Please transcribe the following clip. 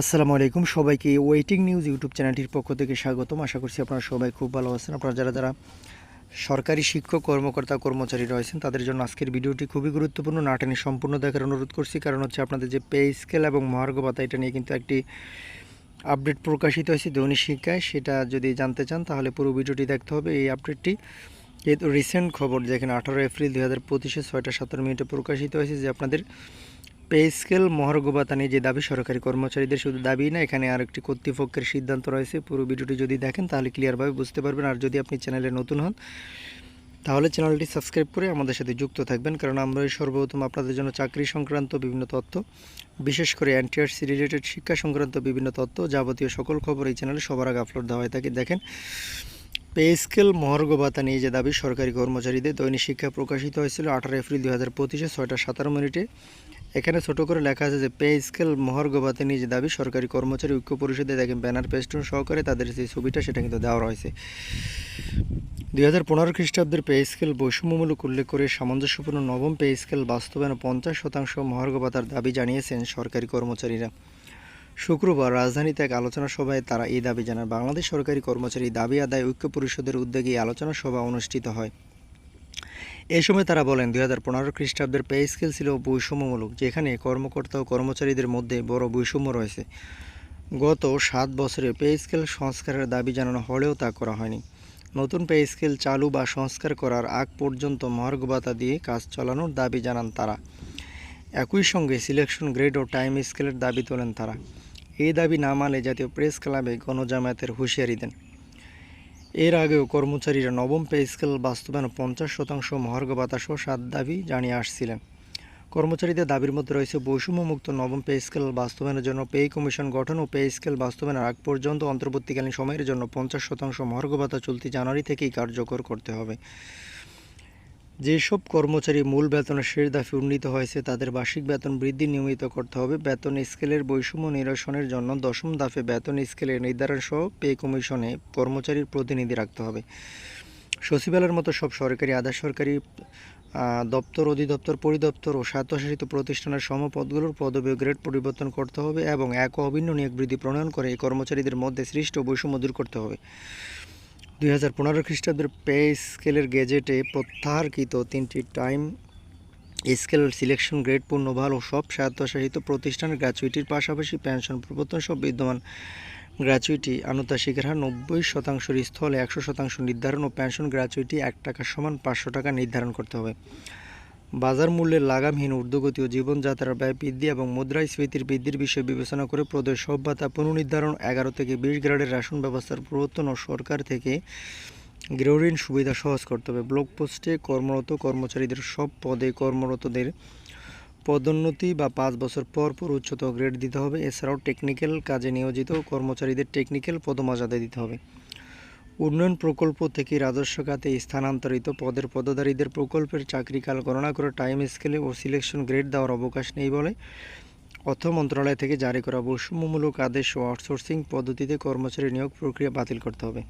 আসসালামু আলাইকুম। সবাইকে ওয়েটিং নিউজ ইউটিউব চ্যানেলটির পক্ষ থেকে স্বাগতম। আশা করছি আপনারা সবাই খুব ভালো আছেন। আপনারা যারা যারা সরকারি শিক্ষক, কর্মকর্তা, কর্মচারী রয়েছেন, তাদের জন্য আজকের ভিডিওটি খুবই গুরুত্বপূর্ণ। না টেনে সম্পূর্ণ দেখার অনুরোধ করছি। কারণ হচ্ছে আপনাদের যে পে স্কেল এবং মহার্ঘ ভাতা, এটা নিয়ে কিন্তু একটি আপডেট প্রকাশিত হয়েছে দৈনিক শিক্ষায়। সেটা যদি জানতে চান, তাহলে পুরো ভিডিওটি দেখতে হবে এই আপডেটটি যেহেতু রিসেন্ট খবর, যেখানে আঠারো এপ্রিল দুই হাজার পঁচিশে ছয়টা সতেরো মিনিটে প্রকাশিত হয়েছে যে আপনাদের পে স্কেল মহার্ঘ ভাতা নিয়ে যে দাবি, সরকারি কর্মচারীদের শুধু দাবি না, এখানে আর একটি কর্তৃপক্ষের সিদ্ধান্ত রয়েছে। পুরো ভিডিওটি যদি দেখেন, তাহলে ক্লিয়ারভাবে বুঝতে পারবেন। আর যদি আপনি চ্যানেলে নতুন হন, তাহলে চ্যানেলটি সাবস্ক্রাইব করে আমাদের সাথে যুক্ত থাকবেন। কারণ আমরা সর্বপ্রথম আপনাদের জন্য চাকরি সংক্রান্ত বিভিন্ন তথ্য, বিশেষ করে এনটিআরসি রিলেটেড শিক্ষা সংক্রান্ত বিভিন্ন তথ্য যাবতীয় সকল খবর এই চ্যানেলে সবার আগে আপলোড দেওয়া হয়ে থাকে। দেখেন পে স্কেল মহার্ঘ ভাতা নিয়ে যে দাবি, সরকারি কর্মচারীদের দৈনিক শিক্ষা প্রকাশিত হয়েছিল আঠারো এপ্রিল দু হাজার পঁচিশে, ছয়টা সাতারো মিনিটে। এখানে ছোট করে লেখা আছে যে, পে স্কেল মহার্ঘ ভাতা নিয়ে যে দাবি সরকারি কর্মচারী ঐক্য পরিষদে দেখেন ব্যানার পেস্টন সহকারে তাদের যে ছবিটা, সেটা কিন্তু দেওয়া রয়েছে। দুই হাজার পনেরো খ্রিস্টাব্দের পে স্কেল বৈষম্যমূলক উল্লেখ করে সামঞ্জস্যপূর্ণ নবম পে স্কেল বাস্তবায়নে পঞ্চাশ শতাংশ মহার্ঘ ভাতার দাবি জানিয়েছেন সরকারি কর্মচারীরা। শুক্রবার রাজধানীতে এক আলোচনা সভায় তারা এই দাবি জানান, বাংলাদেশ সরকারি কর্মচারী দাবি আদায় ঐক্য পরিষদের উদ্যোগে আলোচনা সভা অনুষ্ঠিত হয়। এ সময় তারা বলেন দুই হাজার পনেরো খ্রিস্টাব্দের পে স্কেল ছিল বৈষম্যমূলক, যেখানে কর্মকর্তা ও কর্মচারীদের মধ্যে বড় বৈষম্য রয়েছে। গত সাত বছরে পে স্কেল সংস্কারের দাবি জানানো হলেও তা করা হয়নি। নতুন পে স্কেল চালু বা সংস্কার করার আগ পর্যন্ত মহার্ঘ ভাতা দিয়ে কাজ চালানোর দাবি জানান তারা। একই সঙ্গে সিলেকশন গ্রেড ও টাইম স্কেলের দাবি তোলেন তারা। এই দাবি না মানলে জাতীয় প্রেস ক্লাবে গণজামায়াতের হুঁশিয়ারি দেন। এর আগেও কর্মচারীরা নবম পে স্কেল বাস্তবায়ন পঞ্চাশ শতাংশ মহার্ঘ ভাতাসহ সাত দাবি জানিয়ে আসছিলেন। কর্মচারীদের দাবির মধ্যে রয়েছে বৈষম্যমুক্ত নবম পে স্কেল বাস্তবায়নের জন্য পে কমিশন গঠন ও পে স্কেল বাস্তবায়নের আগ পর্যন্ত অন্তর্বর্তীকালীন সময়ের জন্য পঞ্চাশ শতাংশ মহার্ঘ ভাতা চলতি জানুয়ারি থেকেই কার্যকর করতে হবে। যেসব কর্মচারী মূল বেতনের শেষ দাফে উন্নীত হয়েছে, তাদের বার্ষিক বেতন বৃদ্ধি নিয়মিত করতে হবে। বেতন স্কেলের বৈষম্য নিরসনের জন্য দশম দাফে বেতন স্কেলের নির্ধারণ সহ পে কমিশনে কর্মচারীর প্রতিনিধি রাখতে হবে। সচিবালয়ের মতো সব সরকারি, আধা সরকারি দপ্তর, অধিদপ্তর, পরিদপ্তর ও স্বায়ত্তশাসিত প্রতিষ্ঠানের সমপদগুলোর পদবীয় গ্রেড পরিবর্তন করতে হবে এবং এক অভিন্ন নিয়োগ বৃদ্ধি প্রণয়ন করে কর্মচারীদের মধ্যে সৃষ্ট বৈষম্য দূর করতে হবে। দুই হাজার পনেরো খ্রিস্টাব্দের পে স্কেলের গেজেটে প্রত্যাহারকৃত তিনটি টাইম স্কেল সিলেকশন গ্রেড পূর্ণভাল ও সব স্বায়ত্তশাসিত প্রতিষ্ঠানের গ্র্যাচুইটির পাশাপাশি পেনশন প্রবর্তন সব বিদ্যমান গ্র্যাচুইটি আনুতাশিকের হার নব্বই শতাংশের স্থলে একশো শতাংশ নির্ধারণ ও পেনশন গ্র্যাচুইটি এক টাকা সমান পাঁচশো টাকা নির্ধারণ করতে হবে। বাজার মূল্যের লাগামহীন ঊর্ধ্বগতি ও জীবনযাত্রার ব্যয় বৃদ্ধি এবং মুদ্রাস্ফীতির বৃদ্ধির বিষয়ে বিবেচনা করে প্রদেশ সব ভাতা পুনর্নির্ধারণ এগারো থেকে বিশ গ্রেডের রেশন ব্যবস্থার প্রবর্তন ও সরকার থেকে গৃহঋণ সুবিধা সহজ করতে হবে। ব্লক পোস্টে কর্মরত কর্মচারীদের সব পদে কর্মরতদের পদোন্নতি বা পাঁচ বছর পর পর উচ্চতর গ্রেড দিতে হবে। এছাড়াও টেকনিক্যাল কাজে নিয়োজিত কর্মচারীদের টেকনিক্যাল পদমর্যাদা দিতে হবে। উন্নয়ন প্রকল্প থেকে রাজস্ব খাতে স্থানান্তরিত পদের পদধারীদের প্রকল্পের চাকরিকাল গণনা করে টাইম স্কেলে ও সিলেকশন গ্রেড দেওয়ার অবকাশ নেই বলে অর্থ মন্ত্রণালয় থেকে জারি করা বৈষম্যমূলক আদেশ ও আউটসোর্সিং পদ্ধতিতে কর্মচারী নিয়োগ প্রক্রিয়া বাতিল করতে হবে।